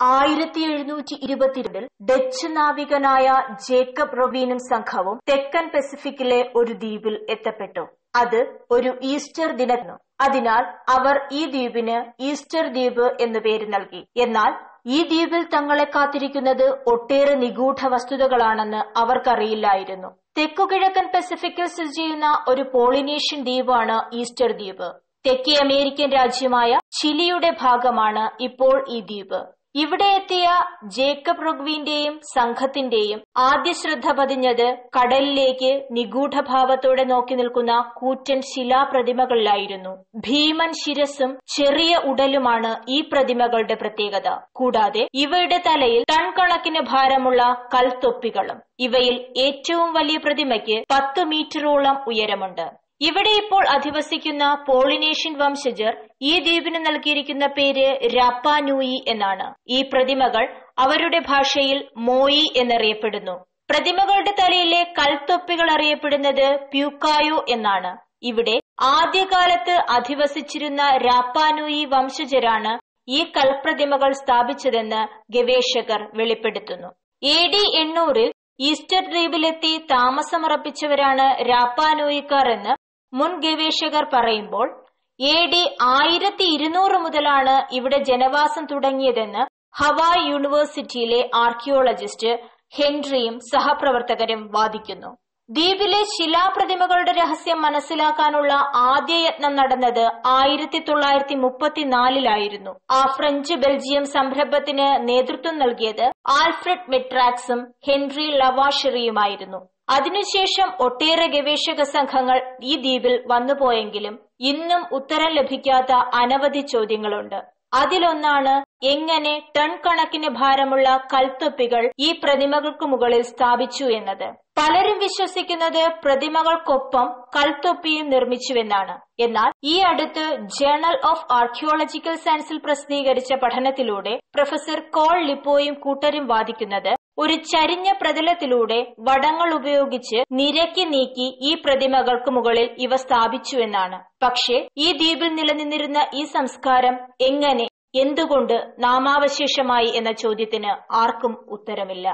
ആയിരത്തി എഴുന്നൂറ്റി ഇരുപത്തിരണ്ടിൽ ഡച്ച് നാവികനായ ജേക്കബ് റൊവീനും സംഘവും തെക്കൻ പസഫിക്കിലെ ഒരു ദ്വീപിൽ എത്തപ്പെട്ടു. അത് ഒരു ഈസ്റ്റർ ദിനന്നു അതിനാൽ അവർ ഈ ദ്വീപിന് ഈസ്റ്റർ ദ്വീപ് എന്ന് പേര് നൽകി. എന്നാൽ ഈ ദ്വീപിൽ തങ്ങളെ കാത്തിരിക്കുന്നത് ഒട്ടേറെ നിഗൂഢ വസ്തുതകളാണെന്ന് അവർക്കറിയില്ലായിരുന്നു. തെക്കുകിഴക്കൻ പസഫിക്കിൽ സ്ഥിതി ചെയ്യുന്ന ഒരു പോളിനേഷ്യൻ ദ്വീപാണ് ഈസ്റ്റർ ദ്വീപ്. തെക്കേ അമേരിക്കൻ രാജ്യമായ ചിലിയുടെ ഭാഗമാണ് ഇപ്പോൾ ഈ ദ്വീപ്. ഇവിടെ എത്തിയ ജേക്കബ് റുഗ്വിന്റെയും സംഘത്തിന്റെയും ആദ്യ ശ്രദ്ധ പതിഞ്ഞത് കടലിലേക്ക് നിഗൂഢഭാവത്തോടെ നോക്കി നിൽക്കുന്ന കൂറ്റൻ ശിലാപ്രതിമകളിലായിരുന്നു. ഭീമൻ ശിരസും ചെറിയ ഉടലുമാണ് ഈ പ്രതിമകളുടെ പ്രത്യേകത. കൂടാതെ ഇവയുടെ തലയിൽ ടൺ കണക്കിന് ഭാരമുള്ള കൽത്തൊപ്പികളും. ഇവയിൽ ഏറ്റവും വലിയ പ്രതിമയ്ക്ക് പത്ത് മീറ്ററോളം ഉയരമുണ്ട്. ഇവിടെ ഇപ്പോൾ അധിവസിക്കുന്ന പോളിനേഷ്യൻ വംശജർ ഈ ദ്വീപിന് നൽകിയിരിക്കുന്ന പേര് രാപ്പാനൂയി എന്നാണ്. ഈ പ്രതിമകൾ അവരുടെ ഭാഷയിൽ മോയി എന്നറിയപ്പെടുന്നു. പ്രതിമകളുടെ തലയിലെ കൽത്തൊപ്പികൾ അറിയപ്പെടുന്നത് പ്യൂക്കായോ എന്നാണ്. ഇവിടെ ആദ്യകാലത്ത് അധിവസിച്ചിരുന്ന രാപ്പാനൂയി വംശജരാണ് ഈ കൽപ്രതിമകൾ സ്ഥാപിച്ചതെന്ന് ഗവേഷകർ വെളിപ്പെടുത്തുന്നു. എ ഡി എണ്ണൂറിൽ ഈസ്റ്റർ ദ്വീപിലെത്തി താമസമുറപ്പിച്ചവരാണ് രാപ്പാനോയിക്കാർ എന്ന് മുൻ ഗവേഷകർ പറയുമ്പോൾ എ ഡി ആയിരത്തി ഇരുന്നൂറ് മുതലാണ് ഇവിടെ ജനവാസം തുടങ്ങിയതെന്ന് ഹവായ് യൂണിവേഴ്സിറ്റിയിലെ ആർക്കിയോളജിസ്റ്റ് ഹെൻറിയും സഹപ്രവർത്തകരും വാദിക്കുന്നു. ദ്വീപിലെ ശിലാപ്രതിമകളുടെ രഹസ്യം മനസ്സിലാക്കാനുള്ള ആദ്യ യത്നം നടന്നത് ആയിരത്തി തൊള്ളായിരത്തി മുപ്പത്തിനാലിലായിരുന്നു ആ ഫ്രഞ്ച് ബെൽജിയം സംരംഭത്തിന് നേതൃത്വം നൽകിയത് ആൽഫ്രഡ് മെട്രാക്സും ഹെൻറി ലവാഷറിയുമായിരുന്നു. അതിനുശേഷം ഒട്ടേറെ ഗവേഷക സംഘങ്ങൾ ഈ ദ്വീപിൽ വന്നുപോയെങ്കിലും ഇന്നും ഉത്തരം ലഭിക്കാത്ത അനവധി ചോദ്യങ്ങളുണ്ട്. അതിലൊന്നാണ് എങ്ങനെ ടൺ കണക്കിന് ഭാരമുള്ള കൽത്തൊപ്പികൾ ഈ പ്രതിമകൾക്ക് മുകളിൽ സ്ഥാപിച്ചു എന്നത്. പലരും വിശ്വസിക്കുന്നത് പ്രതിമകൾക്കൊപ്പം കൽത്തൊപ്പിയും നിർമ്മിച്ചുവെന്നാണ്. എന്നാൽ ഈ അടുത്ത് ജേണൽ ഓഫ് ആർക്കിയോളജിക്കൽ സയൻസിൽ പ്രസിദ്ധീകരിച്ച പഠനത്തിലൂടെ പ്രൊഫസർ കോൾ ലിപ്പോയും കൂട്ടരും വാദിക്കുന്നത് ഒരു ചരിഞ്ഞ പ്രതലത്തിലൂടെ വടങ്ങൾ ഉപയോഗിച്ച് നിരക്കി നീക്കി ഈ പ്രതിമകൾക്ക് മുകളിൽ ഇവ സ്ഥാപിച്ചുവെന്നാണ് പക്ഷേ ഈ ദ്വീപിൽ നിലനിന്നിരുന്ന ഈ സംസ്കാരം എങ്ങനെ എന്തുകൊണ്ട് നാമാവശേഷമായി എന്ന ചോദ്യത്തിന് ആർക്കും ഉത്തരമില്ല.